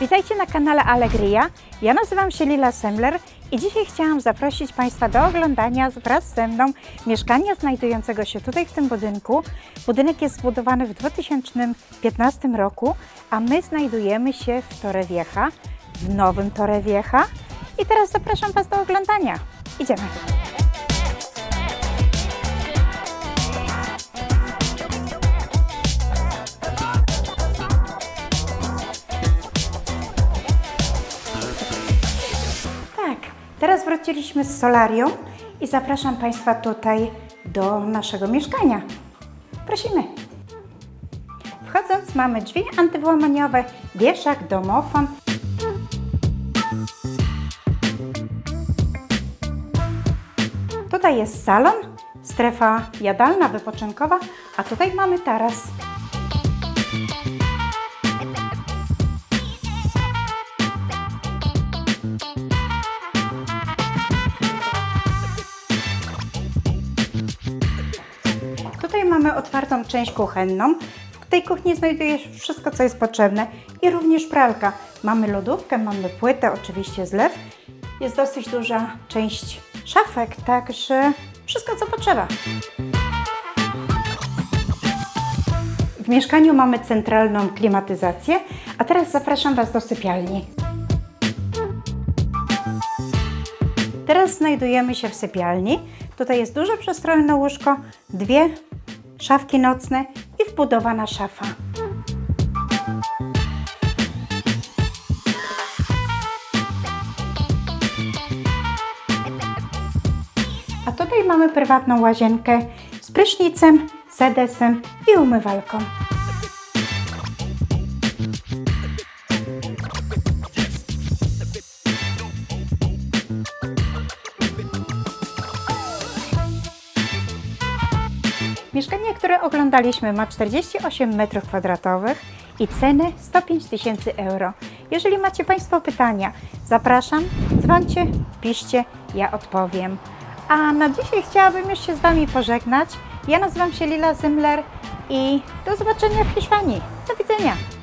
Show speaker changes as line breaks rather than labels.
Witajcie na kanale Allegria. Ja nazywam się Lila Semler i dzisiaj chciałam zaprosić Państwa do oglądania wraz ze mną mieszkania znajdującego się tutaj w tym budynku. Budynek jest zbudowany w 2015 roku, a my znajdujemy się w Torrevieja, w nowym Torrevieja. I teraz zapraszam Was do oglądania. Idziemy. Teraz wróciliśmy z solarium i zapraszam Państwa tutaj do naszego mieszkania. Prosimy. Wchodząc mamy drzwi antywłamaniowe, wieszak, domofon. Tutaj jest salon, strefa jadalna, wypoczynkowa, a tutaj mamy taras. Mamy otwartą część kuchenną. W tej kuchni znajduje się wszystko, co jest potrzebne i również pralka. Mamy lodówkę, mamy płytę, oczywiście zlew. Jest dosyć duża część szafek, także wszystko, co potrzeba. W mieszkaniu mamy centralną klimatyzację, a teraz zapraszam Was do sypialni. Teraz znajdujemy się w sypialni. Tutaj jest duże przestrojone łóżko, dwie szafki nocne i wbudowana szafa. A tutaj mamy prywatną łazienkę z prysznicem, sedesem i umywalką. Mieszkanie, które oglądaliśmy ma 48 m2 i cenę 105 tysięcy euro. Jeżeli macie Państwo pytania, zapraszam, dzwońcie, piszcie, ja odpowiem. A na dzisiaj chciałabym już się z Wami pożegnać. Ja nazywam się Lila Zymler i do zobaczenia w Hiszpanii. Do widzenia!